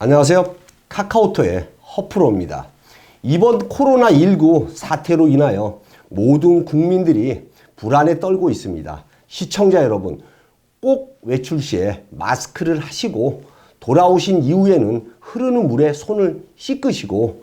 안녕하세요. 카카오톡의 허프로입니다. 이번 코로나19 사태로 인하여 모든 국민들이 불안에 떨고 있습니다. 시청자 여러분, 꼭 외출 시에 마스크를 하시고 돌아오신 이후에는 흐르는 물에 손을 씻으시고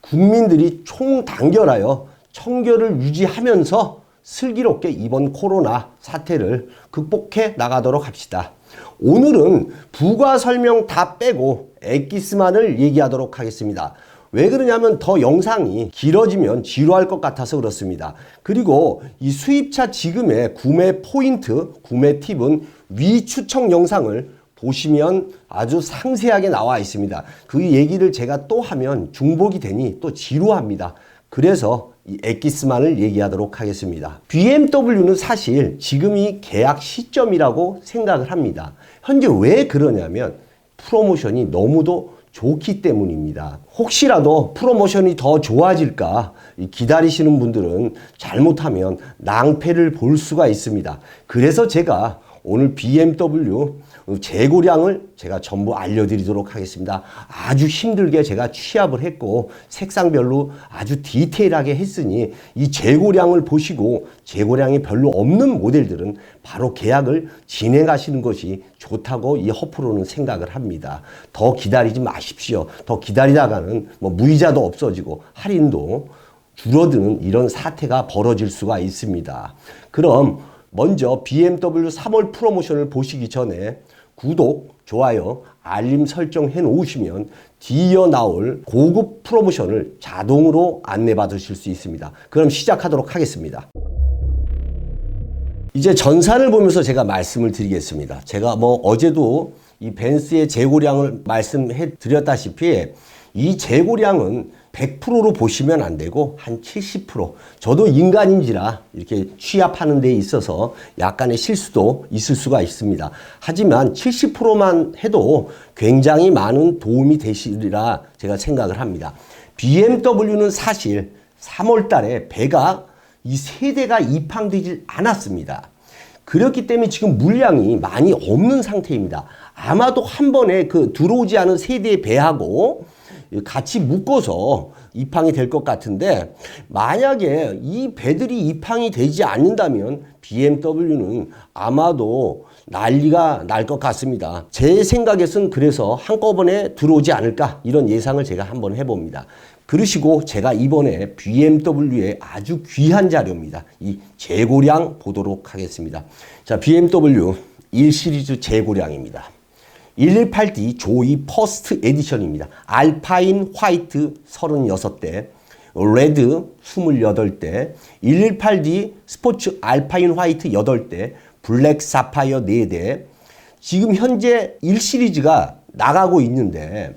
국민들이 총단결하여 청결을 유지하면서 슬기롭게 이번 코로나 사태를 극복해 나가도록 합시다. 오늘은 부가 설명 다 빼고 엑기스만을 얘기하도록 하겠습니다. 왜 그러냐면 더 영상이 길어지면 지루할 것 같아서 그렇습니다. 그리고 이 수입차 지금의 구매 포인트, 구매 팁은 위 추천 영상을 보시면 아주 상세하게 나와 있습니다. 그 얘기를 제가 또 하면 중복이 되니 또 지루합니다. 그래서 이 엑기스만을 얘기하도록 하겠습니다. BMW는 사실 지금이 계약 시점이라고 생각을 합니다. 현재 왜 그러냐면 프로모션이 너무도 좋기 때문입니다. 혹시라도 프로모션이 더 좋아질까 기다리시는 분들은 잘못하면 낭패를 볼 수가 있습니다. 그래서 제가 오늘 BMW 재고량을 제가 전부 알려드리도록 하겠습니다. 아주 힘들게 제가 취합을 했고 색상별로 아주 디테일하게 했으니 이 재고량을 보시고 재고량이 별로 없는 모델들은 바로 계약을 진행하시는 것이 좋다고 이 허프로는 생각을 합니다. 더 기다리지 마십시오. 더 기다리다가는 뭐 무이자도 없어지고 할인도 줄어드는 이런 사태가 벌어질 수가 있습니다. 그럼 먼저 BMW 3월 프로모션을 보시기 전에 구독, 좋아요, 알림 설정 해 놓으시면 뒤이어 나올 고급 프로모션을 자동으로 안내받으실 수 있습니다. 그럼 시작하도록 하겠습니다. 이제 전산을 보면서 제가 말씀을 드리겠습니다. 제가 뭐 어제도 이 벤스의 재고량을 말씀해 드렸다시피 이 재고량은 100%로 보시면 안 되고 한 70% 저도 인간인지라 이렇게 취합하는 데 있어서 약간의 실수도 있을 수가 있습니다. 하지만 70%만 해도 굉장히 많은 도움이 되시리라 제가 생각을 합니다. BMW는 사실 3월 달에 배가 이 세대가 입항되질 않았습니다. 그렇기 때문에 지금 물량이 많이 없는 상태입니다. 아마도 한 번에 그 들어오지 않은 세대의 배하고 같이 묶어서 입항이 될 것 같은데 만약에 이 배들이 입항이 되지 않는다면 BMW는 아마도 난리가 날 것 같습니다. 제 생각에선 그래서 한꺼번에 들어오지 않을까 이런 예상을 제가 한번 해봅니다. 그러시고 제가 이번에 BMW의 아주 귀한 자료입니다. 이 재고량 보도록 하겠습니다. 자, BMW 1 시리즈 재고량입니다. 118D 조이 퍼스트 에디션입니다. 알파인 화이트 36대, 레드 28대, 118D 스포츠 알파인 화이트 8대, 블랙 사파이어 4대. 지금 현재 1시리즈가 나가고 있는데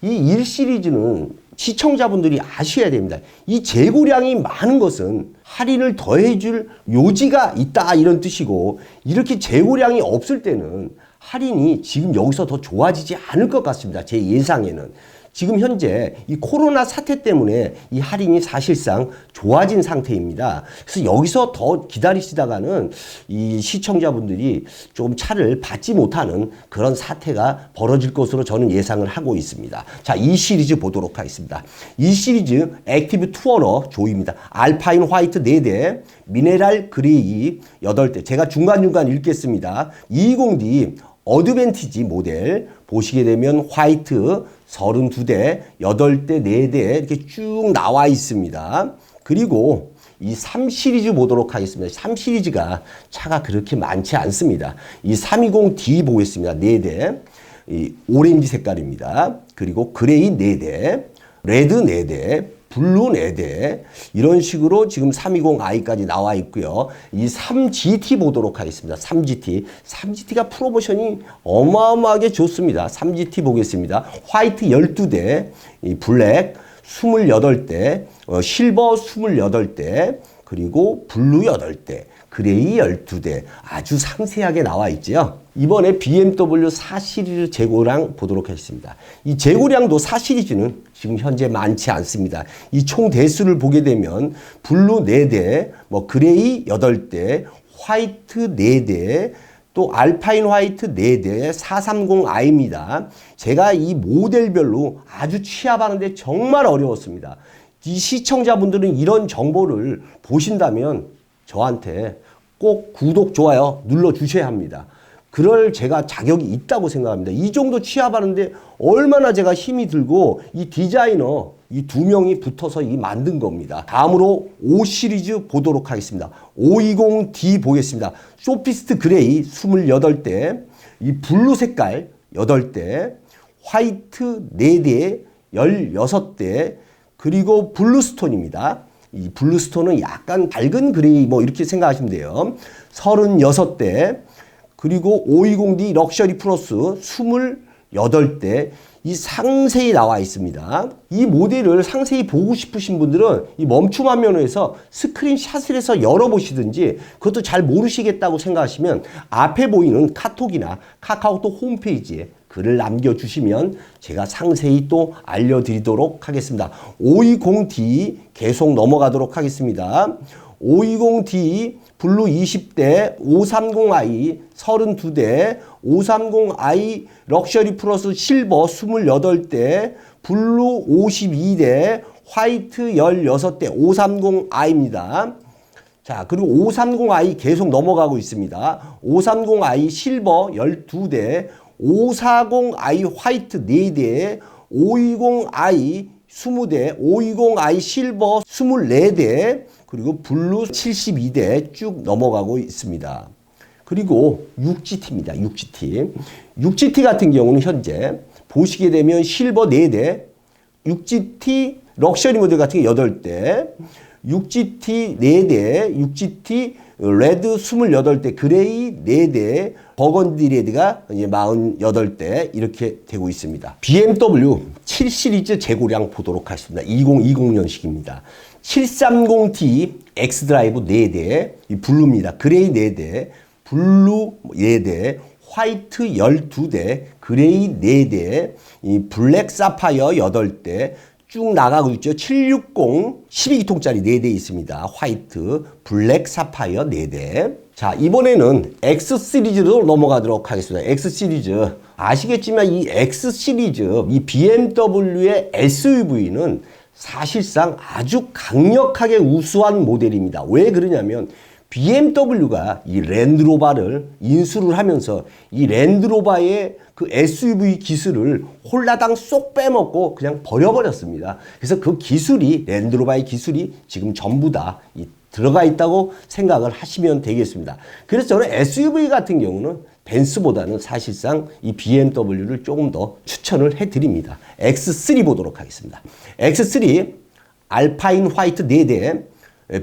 이 1시리즈는 시청자분들이 아셔야 됩니다. 이 재고량이 많은 것은 할인을 더해줄 요지가 있다 이런 뜻이고 이렇게 재고량이 없을 때는 할인이 지금 여기서 더 좋아지지 않을 것 같습니다. 제 예상에는. 지금 현재 이 코로나 사태 때문에 이 할인이 사실상 좋아진 상태입니다. 그래서 여기서 더 기다리시다가는 이 시청자분들이 좀 차를 받지 못하는 그런 사태가 벌어질 것으로 저는 예상을 하고 있습니다. 자, 이 시리즈 보도록 하겠습니다. 이 시리즈 액티브 투어러 조입니다. 알파인 화이트 4대, 미네랄 그레이 8대. 제가 중간중간 읽겠습니다. 20D 어드밴티지 모델 보시게 되면 화이트 32대, 8대, 4대 이렇게 쭉 나와 있습니다. 그리고 이 3시리즈 보도록 하겠습니다. 3시리즈가 차가 그렇게 많지 않습니다. 이 320D 보겠습니다. 4대. 이 오렌지 색깔입니다. 그리고 그레이 4대, 레드 4대, 블루 4대 이런 식으로 지금 320i까지 나와 있고요. 이 3GT 보도록 하겠습니다. 3GT. 3GT가 프로모션이 어마어마하게 좋습니다. 3GT 보겠습니다. 화이트 12대, 이 블랙 28대, 어, 실버 28대, 그리고 블루 8대, 그레이 12대 아주 상세하게 나와 있죠. 이번에 BMW 4 시리즈 재고량 보도록 하겠습니다. 이 재고량도 4 시리즈는 지금 현재 많지 않습니다. 이 총 대수를 보게 되면 블루 4대, 뭐 그레이 8대, 화이트 4대, 또 알파인 화이트 4대 430i입니다. 제가 이 모델별로 아주 취합하는데 정말 어려웠습니다. 이 시청자분들은 이런 정보를 보신다면 저한테 꼭 구독, 좋아요 눌러 주셔야 합니다. 그럴 제가 자격이 있다고 생각합니다. 이 정도 취합하는데 얼마나 제가 힘이 들고 이 디자이너 이 두 명이 붙어서 이 만든 겁니다. 다음으로 5 시리즈 보도록 하겠습니다. 520D 보겠습니다. 소피스트 그레이 28대, 이 블루 색깔 8대, 화이트 4대, 16대, 그리고 블루스톤입니다. 이 블루스톤은 약간 밝은 그레이 뭐 이렇게 생각하시면 돼요. 36대, 그리고 520D 럭셔리 플러스 28대 이 상세히 나와 있습니다. 이 모델을 상세히 보고 싶으신 분들은 이 멈춤 화면에서 스크린샷을 해서 열어보시든지 그것도 잘 모르시겠다고 생각하시면 앞에 보이는 카톡이나 카카오톡 홈페이지에 글을 남겨주시면 제가 상세히 또 알려드리도록 하겠습니다. 520D 계속 넘어가도록 하겠습니다. 520D 블루 20대, 530i 32대, 530i 럭셔리 플러스 실버 28대, 블루 52대, 화이트 16대, 530i입니다. 자, 그리고 530i 계속 넘어가고 있습니다. 530i 실버 12대, 540i 화이트 4대, 520i 20대, 520i 실버 24대, 그리고 블루 72대 쭉 넘어가고 있습니다. 그리고 6GT입니다. 6GT. 6GT 같은 경우는 현재 보시게 되면 실버 4대, 6GT 럭셔리 모델 같은 게 8대, 6GT 4대, 6GT 레드 28대, 그레이 4대, 버건디 레드가 이제 48대 이렇게 되고 있습니다. BMW 7 시리즈 재고량 보도록 하겠습니다. 2020년식입니다. 730T X 드라이브 4대, 이 블루입니다. 그레이 4대, 블루 4대, 화이트 12대, 그레이 4대, 이 블랙 사파이어 8대, 쭉 나가고 있죠. 760 12기통짜리 4대 있습니다. 화이트, 블랙 사파이어 4대. 자, 이번에는 X 시리즈로 넘어가도록 하겠습니다. X 시리즈. 아시겠지만 이 X 시리즈, 이 BMW의 SUV는 사실상 아주 강력하게 우수한 모델입니다. 왜 그러냐면 BMW가 이 랜드로바를 인수를 하면서 이 랜드로바의 그 SUV 기술을 홀라당 쏙 빼먹고 그냥 버려버렸습니다. 그래서 그 기술이 랜드로바의 기술이 지금 전부 다 들어가 있다고 생각을 하시면 되겠습니다. 그래서 저는 SUV 같은 경우는 벤츠보다는 사실상 이 BMW를 조금 더 추천을 해드립니다. X3 보도록 하겠습니다. X3 알파인 화이트 4대,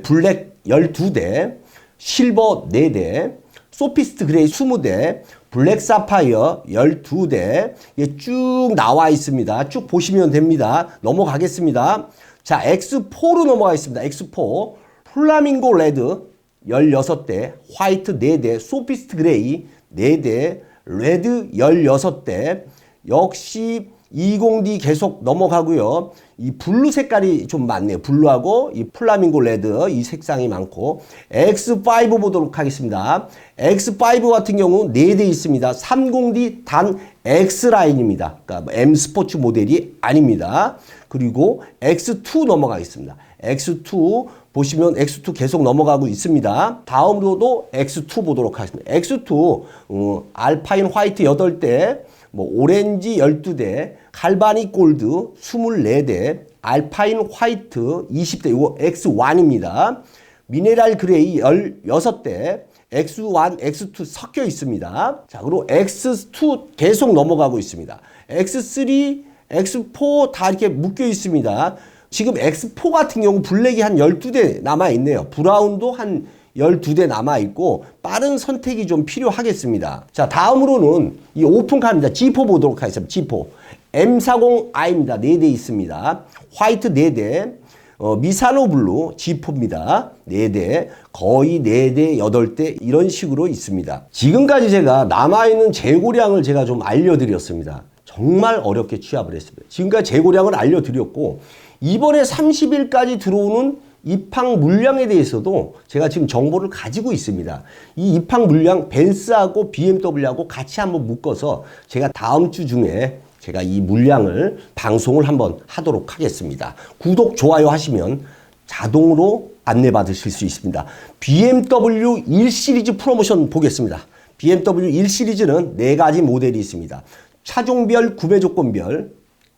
블랙 12대, 실버 4대, 소피스트 그레이 20대, 블랙 사파이어 12대 쭉 나와 있습니다. 쭉 보시면 됩니다. 넘어가겠습니다. 자, X4로 넘어가겠습니다. X4 플라밍고 레드 16대, 화이트 4대, 소피스트 그레이 4대, 레드 16대, 역시 20D 계속 넘어가고요. 이 블루 색깔이 좀 많네요. 블루하고 이 플라밍고 레드 이 색상이 많고 X5 보도록 하겠습니다. X5 같은 경우 4대 있습니다. 30D 단 X라인입니다. 그러니까 M 스포츠 모델이 아닙니다. 그리고 X2 넘어가겠습니다. X2 보시면 X2 계속 넘어가고 있습니다. 다음으로도 X2 보도록 하겠습니다. X2 어, 알파인 화이트 8대 뭐 오렌지 12대, 갈바닉 골드 24대, 알파인 화이트 20대, 이거 X1입니다. 미네랄 그레이 16대, X1, X2 섞여 있습니다. 자, 그리고 X2 계속 넘어가고 있습니다. X3, X4 다 이렇게 묶여 있습니다. 지금 X4 같은 경우 블랙이 한 12대 남아 있네요. 브라운도 한 12대 남아있고 빠른 선택이 좀 필요하겠습니다. 자 다음으로는 이 오픈카입니다. G4 보도록 하겠습니다. G4 M40i입니다. 4대 있습니다. 화이트 4대 어, 미사노 블루 G4입니다. 4대, 거의 4대, 8대 이런 식으로 있습니다. 지금까지 제가 남아있는 재고량을 제가 좀 알려드렸습니다. 정말 어렵게 취합을 했습니다. 지금까지 재고량을 알려드렸고 이번에 30일까지 들어오는 입항 물량에 대해서도 제가 지금 정보를 가지고 있습니다. 이 입항 물량 벤츠하고 BMW하고 같이 한번 묶어서 제가 다음 주 중에 제가 이 물량을 방송을 한번 하도록 하겠습니다. 구독, 좋아요 하시면 자동으로 안내받으실 수 있습니다. BMW 1 시리즈 프로모션 보겠습니다. BMW 1 시리즈는 네 가지 모델이 있습니다. 차종별 구매 조건별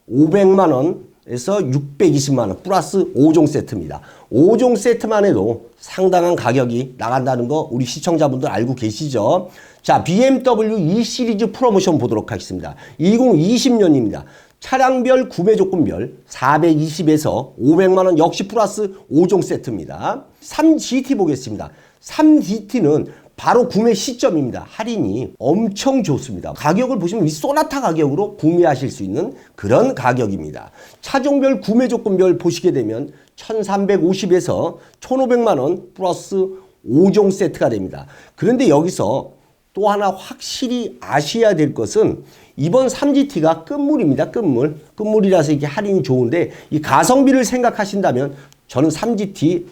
500만 원 에서 620만 원 플러스 5종 세트입니다. 5종 세트만 해도 상당한 가격이 나간다는 거 우리 시청자분들 알고 계시죠? 자, BMW 2 시리즈 프로모션 보도록 하겠습니다. 2020년입니다. 차량별 구매 조건별 420에서 500만 원 역시 플러스 5종 세트입니다. 3GT 보겠습니다. 3GT는 바로 구매 시점입니다. 할인이 엄청 좋습니다. 가격을 보시면 이 소나타 가격으로 구매하실 수 있는 그런 가격입니다. 차종별 구매 조건별 보시게 되면 1350에서 1500만 원 플러스 5종 세트가 됩니다. 그런데 여기서 또 하나 확실히 아셔야 될 것은 이번 3GT가 끝물입니다. 끝물. 끝물이라서 이게 할인이 좋은데 이 가성비를 생각하신다면 저는 3GT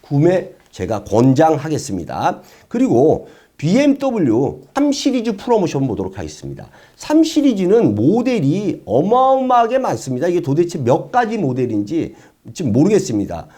구매 제가 권장하겠습니다. 그리고 BMW 3 시리즈 프로모션 보도록 하겠습니다. 3 시리즈는 모델이 어마어마하게 많습니다. 이게 도대체 몇 가지 모델인지 지금 모르겠습니다.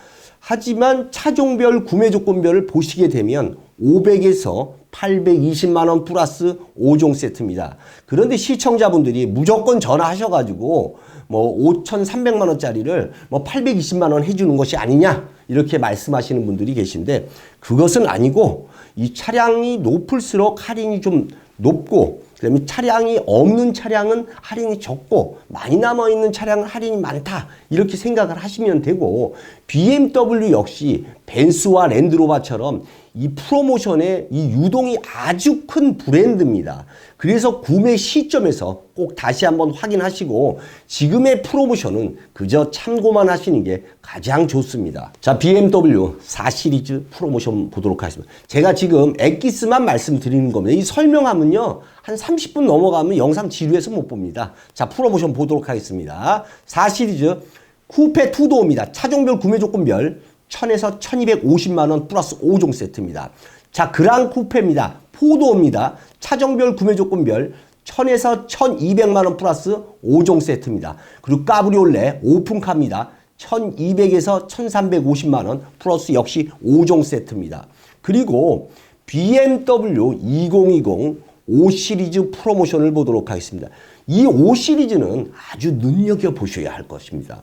하지만 차종별 구매 조건별을 보시게 되면 500에서 820만 원 플러스 5종 세트입니다. 그런데 시청자분들이 무조건 전화하셔가지고 뭐 5,300만 원짜리를 뭐 820만 원 해주는 것이 아니냐 이렇게 말씀하시는 분들이 계신데 그것은 아니고 이 차량이 높을수록 할인이 좀 높고 그다음에 차량이 없는 차량은 할인이 적고 많이 남아 있는 차량은 할인이 많다 이렇게 생각을 하시면 되고 BMW 역시 벤츠와 랜드로버처럼 이 프로모션의 이 유동이 아주 큰 브랜드입니다. 그래서 구매 시점에서 꼭 다시 한번 확인하시고 지금의 프로모션은 그저 참고만 하시는 게 가장 좋습니다. 자, BMW 4 시리즈 프로모션 보도록 하겠습니다. 제가 지금 엑기스만 말씀드리는 겁니다. 이 설명하면요. 한 30분 넘어가면 영상 지루해서 못 봅니다. 자, 프로모션 보도록 하겠습니다. 4 시리즈 쿠페 투도어입니다. 차종별 구매 조건별 1000에서 1250만 원 플러스 5종 세트입니다. 자, 그랑 쿠페입니다. 포도입니다. 차종별 구매 조건별 1000에서 1200만 원 플러스 5종 세트입니다. 그리고 까브리올레 오픈카입니다. 1200에서 1350만 원 플러스 역시 5종 세트입니다. 그리고 BMW 2020 5 시리즈 프로모션을 보도록 하겠습니다. 이 5 시리즈는 아주 눈여겨보셔야 할 것입니다.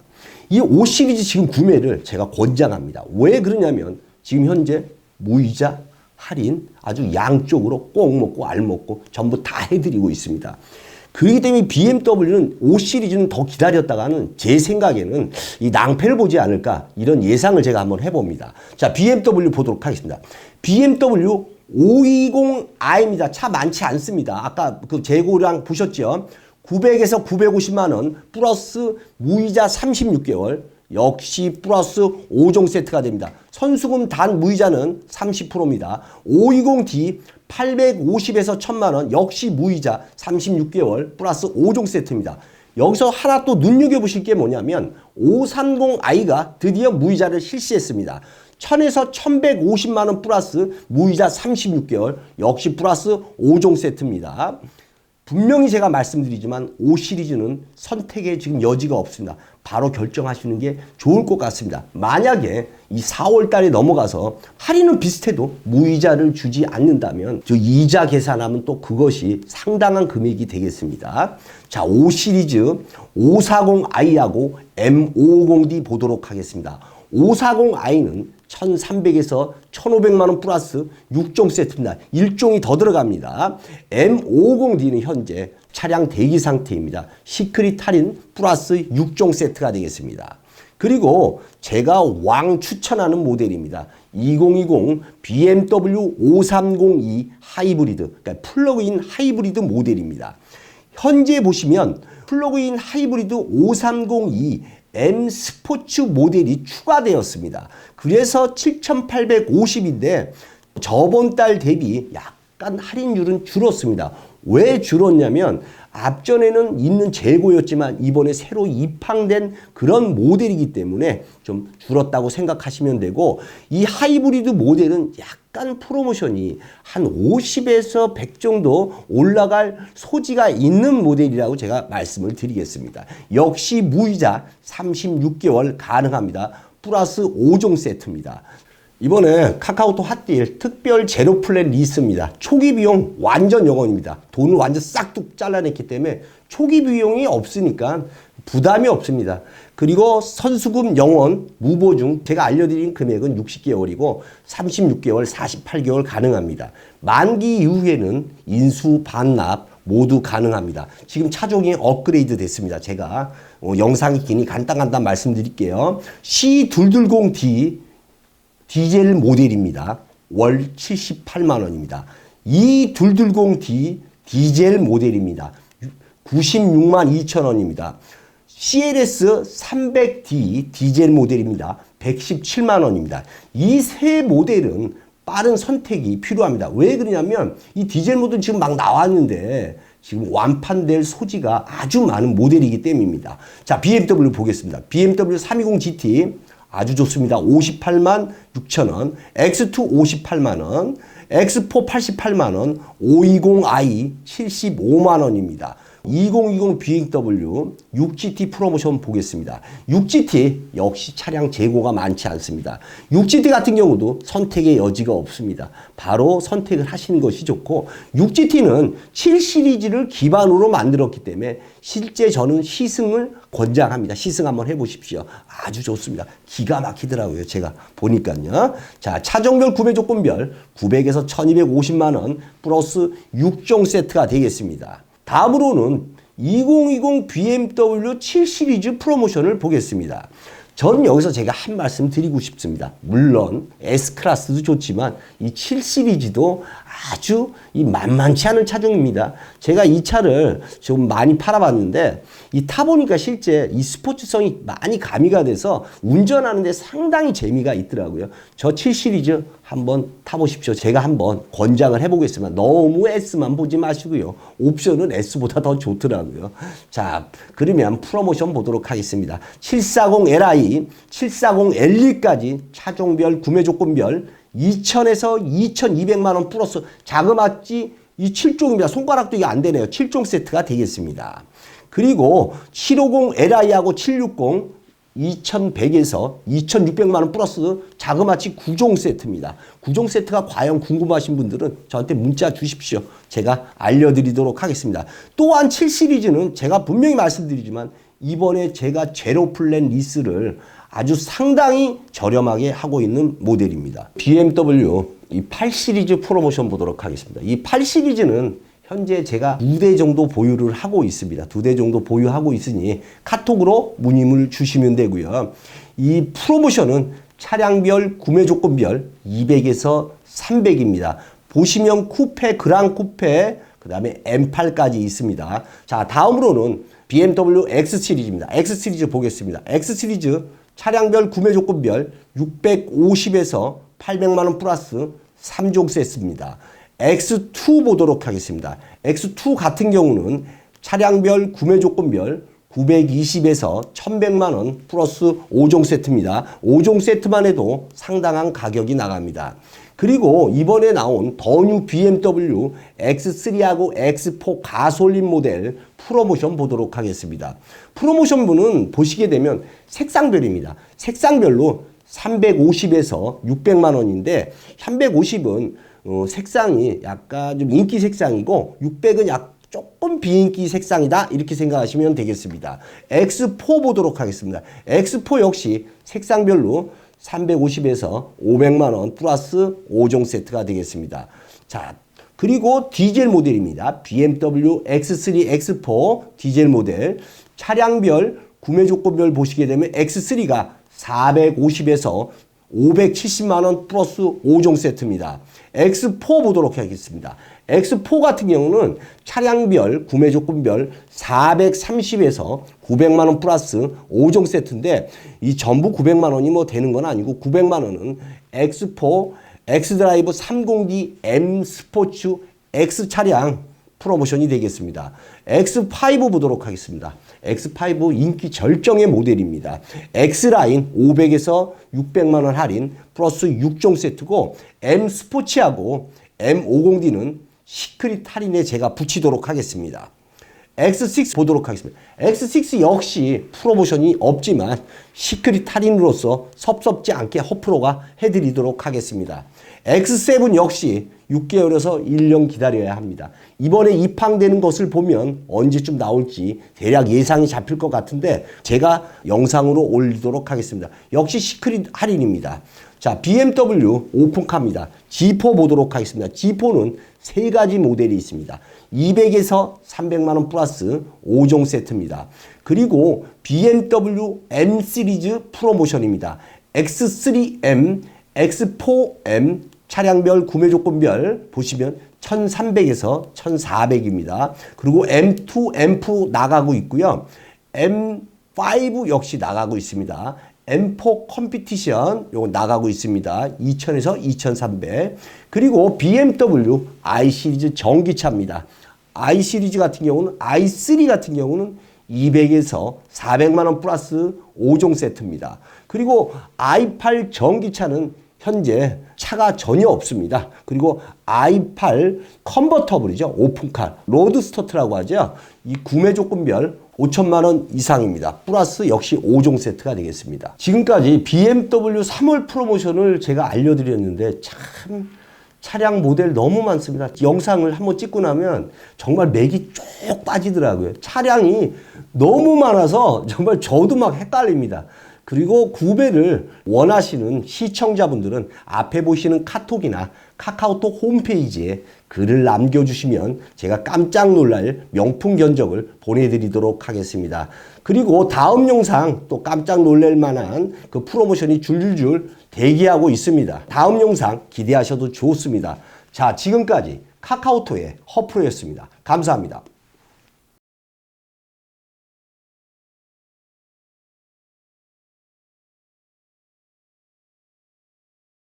이 5 시리즈 지금 구매를 제가 권장합니다. 왜 그러냐면 지금 현재 무이자 할인 아주 양쪽으로 꼭 먹고 알 먹고 전부 다 해드리고 있습니다. 그렇기 때문에 BMW는 5 시리즈는 더 기다렸다가는 제 생각에는 이 낭패를 보지 않을까 이런 예상을 제가 한번 해봅니다. 자, BMW 보도록 하겠습니다. BMW 520i입니다. 차 많지 않습니다. 아까 그 재고량 보셨죠? 900에서 950만 원 플러스 무이자 36개월 역시 플러스 5종 세트가 됩니다. 선수금 단 무이자는 30%입니다. 520D 850에서 1000만 원 역시 무이자 36개월 플러스 5종 세트입니다. 여기서 하나 또 눈여겨보실 게 뭐냐면 530i가 드디어 무이자를 실시했습니다. 1000에서 1150만 원 플러스 무이자 36개월 역시 플러스 5종 세트입니다. 분명히 제가 말씀드리지만 5 시리즈는 선택의 지금 여지가 없습니다. 바로 결정하시는 게 좋을 것 같습니다. 만약에 이 4월 달에 넘어가서 할인은 비슷해도 무이자를 주지 않는다면 저 이자 계산하면 또 그것이 상당한 금액이 되겠습니다. 자, 5 시리즈 540i하고 M550D 보도록 하겠습니다. 540i는 1300에서 1500만 원 플러스 6종 세트입니다. 1종이 더 들어갑니다. M550D는 현재 차량 대기 상태입니다. 시크릿 할인 플러스 6종 세트가 되겠습니다. 그리고 제가 왕 추천하는 모델입니다. 2020 BMW 5302 하이브리드, 그러니까 플러그인 하이브리드 모델입니다. 현재 보시면 플러그인 하이브리드 5302 M 스포츠 모델이 추가되었습니다. 그래서 7,850인데 저번 달 대비 약간 할인율은 줄었습니다. 왜 줄었냐면 앞전에는 있는 재고였지만 이번에 새로 입항된 그런 모델이기 때문에 좀 줄었다고 생각하시면 되고 이 하이브리드 모델은 약간 프로모션이 한 50에서 100 정도 올라갈 소지가 있는 모델이라고 제가 말씀을 드리겠습니다. 역시 무이자 36개월 가능합니다. 플러스 5종 세트입니다. 이번에 카카오톡 핫딜 특별 제로 플랜 리스입니다. 초기 비용 완전 0원입니다. 돈을 완전 싹둑 잘라냈기 때문에 초기 비용이 없으니까 부담이 없습니다. 그리고 선수금 0원 무보증 제가 알려드린 금액은 60개월이고 36개월, 48개월 가능합니다. 만기 이후에는 인수 반납 모두 가능합니다. 지금 차종이 업그레이드 됐습니다. 제가 어, 영상이 기니 간단간단 말씀드릴게요. C220D 디젤 모델입니다. 월 78만 원입니다. 이 220D 디젤 모델입니다. 96만 2천 원입니다. CLS 300D 디젤 모델입니다. 117만 원입니다. 이 세 모델은 빠른 선택이 필요합니다. 왜 그러냐면 이 디젤 모델 지금 막 나왔는데 지금 완판될 소지가 아주 많은 모델이기 때문입니다. 자, BMW 보겠습니다. BMW 320 GT 아주 좋습니다. 58만 6천 원, X2 58만 원, X4 88만 원, 520i 75만 원입니다. 2020 BMW 6GT 프로모션 보겠습니다. 6GT 역시 차량 재고가 많지 않습니다. 6GT 같은 경우도 선택의 여지가 없습니다. 바로 선택을 하시는 것이 좋고 6GT는 7 시리즈를 기반으로 만들었기 때문에 실제 저는 시승을 권장합니다. 시승 한번 해보십시오. 아주 좋습니다. 기가 막히더라고요. 제가 보니까요. 자, 차종별 구매 조건별 900에서 1250만 원 플러스 6종 세트가 되겠습니다. 다음으로는 2020 BMW 7 시리즈 프로모션을 보겠습니다. 저는 여기서 제가 한 말씀 드리고 싶습니다. 물론 S클래스도 좋지만 이 7 시리즈도 아주 이 만만치 않은 차종입니다. 제가 이 차를 좀 많이 팔아봤는데 이 타보니까 실제 이 스포츠성이 많이 가미가 돼서 운전하는데 상당히 재미가 있더라고요. 저 7 시리즈 한번 타보십시오. 제가 한번 권장을 해보겠습니다. 너무 S만 보지 마시고요. 옵션은 S보다 더 좋더라고요. 자, 그러면 프로모션 보도록 하겠습니다. 740Li, 740LE까지 차종별 구매 조건별 2,000에서 2,200만 원 플러스 자그마치 이 7종입니다. 손가락도 이게 안 되네요. 7종 세트가 되겠습니다. 그리고 750Li하고 760 2100에서 2600만 원 플러스 자그마치 9종 세트입니다. 9종 세트가 과연 궁금하신 분들은 저한테 문자 주십시오. 제가 알려드리도록 하겠습니다. 또한 7 시리즈는 제가 분명히 말씀드리지만 이번에 제가 제로 플랜 리스를 아주 상당히 저렴하게 하고 있는 모델입니다. BMW 이 8 시리즈 프로모션 보도록 하겠습니다. 이 8 시리즈는 현재 제가 두 대 정도 보유를 하고 있습니다. 두 대 정도 보유하고 있으니 카톡으로 문의를 주시면 되고요. 이 프로모션은 차량별 구매 조건별 200에서 300입니다. 보시면 쿠페, 그랑 쿠페, 그 다음에 M8까지 있습니다. 자, 다음으로는 BMW X 시리즈입니다. X 시리즈 보겠습니다. X 시리즈 차량별 구매 조건별 650에서 800만원 플러스 3종 세트입니다. X2 보도록 하겠습니다. X2 같은 경우는 차량별 구매 조건별 920에서 1100만 원 플러스 5종 세트입니다. 5종 세트만 해도 상당한 가격이 나갑니다. 그리고 이번에 나온 더뉴 BMW X3하고 X4 가솔린 모델 프로모션 보도록 하겠습니다. 프로모션 분은 보시게 되면 색상별입니다. 색상별로 350에서 600만 원인데 350은 어, 색상이 약간 좀 인기 색상이고 600은 약 조금 비인기 색상이다 이렇게 생각하시면 되겠습니다. X4 보도록 하겠습니다. X4 역시 색상별로 350에서 500만 원 플러스 5종 세트가 되겠습니다. 자, 그리고 디젤 모델입니다. BMW X3, X4 디젤 모델 차량별 구매 조건별 보시게 되면 X3가 450에서 570만 원 플러스 5종 세트입니다. X4 보도록 하겠습니다. X4 같은 경우는 차량별 구매 조건별 430에서 900만 원 플러스 5종 세트인데 이 전부 900만 원이 뭐 되는 건 아니고 900만 원은 X4 X드라이브 30D M 스포츠 X 차량 프로모션이 되겠습니다. X5 보도록 하겠습니다. X5 인기 절정의 모델입니다. X라인 500에서 600만 원 할인 플러스 6종 세트고 M 스포츠하고 M50D는 시크릿 할인에 제가 붙이도록 하겠습니다. X6 보도록 하겠습니다. X6 역시 프로모션이 없지만 시크릿 할인으로서 섭섭지 않게 허프로가 해드리도록 하겠습니다. X7 역시 6개월에서 1년 기다려야 합니다. 이번에 입항되는 것을 보면 언제쯤 나올지 대략 예상이 잡힐 것 같은데 제가 영상으로 올리도록 하겠습니다. 역시 시크릿 할인입니다. 자, BMW 오픈카입니다. G4 보도록 하겠습니다. G4는 세 가지 모델이 있습니다. 200에서 300만 원 플러스 5종 세트입니다. 그리고 BMW M 시리즈 프로모션입니다. X3M, X4M 차량별 구매 조건별 보시면 1300에서 1400입니다. 그리고 M2, M4 나가고 있고요. M5 역시 나가고 있습니다. M4 컴피티션 요거 나가고 있습니다. 2000에서 2300. 그리고 BMW i 시리즈 전기차입니다. i 시리즈 같은 경우는 i3 같은 경우는 200에서 400만 원 플러스 5종 세트입니다. 그리고 i8 전기차는 현재 차가 전혀 없습니다. 그리고 i8 컨버터블이죠. 오픈카, 로드스터트라고 하죠. 이 구매 조건별 5천만 원 이상입니다. 플러스 역시 5종 세트가 되겠습니다. 지금까지 BMW 3월 프로모션을 제가 알려드렸는데 참 차량 모델 너무 많습니다. 영상을 한번 찍고 나면 정말 맥이 쭉 빠지더라고요. 차량이 너무 많아서 정말 저도 막 헷갈립니다. 그리고 구매를 원하시는 시청자분들은 앞에 보시는 카톡이나 카카오톡 홈페이지에 글을 남겨주시면 제가 깜짝 놀랄 명품 견적을 보내드리도록 하겠습니다. 그리고 다음 영상 또 깜짝 놀랄 만한 그 프로모션이 줄줄줄 대기하고 있습니다. 다음 영상 기대하셔도 좋습니다. 자, 지금까지 카카오톡의 허프로였습니다. 감사합니다.